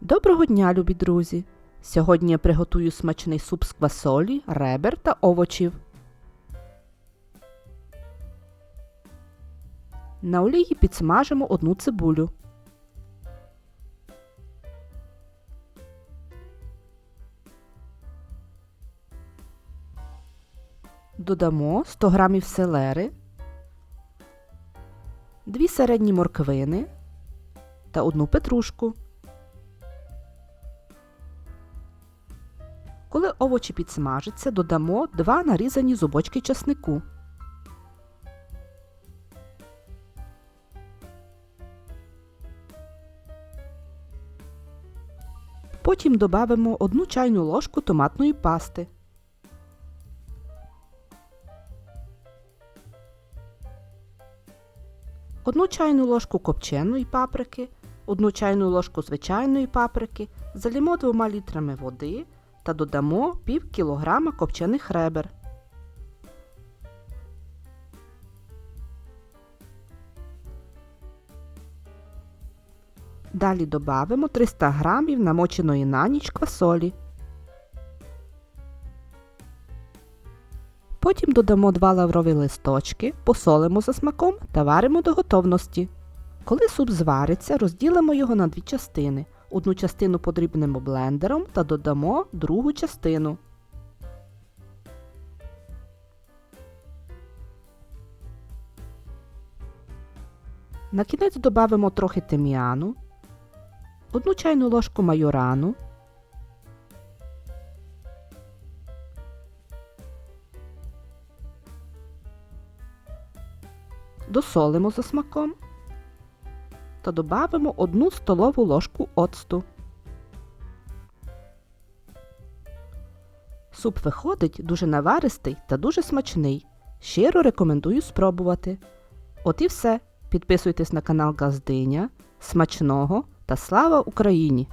Доброго дня, любі друзі! Сьогодні я приготую смачний суп з квасолі, ребер та овочів. На олії підсмажимо одну цибулю. Додамо 100 г селери, 2 середні морквини та одну петрушку. Коли овочі підсмажаться, додамо 2 нарізані зубочки часнику. Потім додамо 1 чайну ложку томатної пасти. Одну чайну ложку копченої паприки, одну чайну ложку звичайної паприки, залімо 2 літрами води та додамо пів кілограма копчених ребер. Далі додамо 300 грамів намоченої на ніч квасолі. Потім додамо 2 лаврові листочки, посолимо за смаком та варимо до готовності. Коли суп звариться, розділимо його на дві частини. Одну частину подрібнемо блендером та додамо другу частину. На кінець додамо трохи тим'яну, одну чайну ложку майорану, досолимо за смаком та додамо 1 столову ложку оцту. Суп виходить дуже наваристий та дуже смачний. Щиро рекомендую спробувати. От і все. Підписуйтесь на канал Газдиня. Смачного та слава Україні!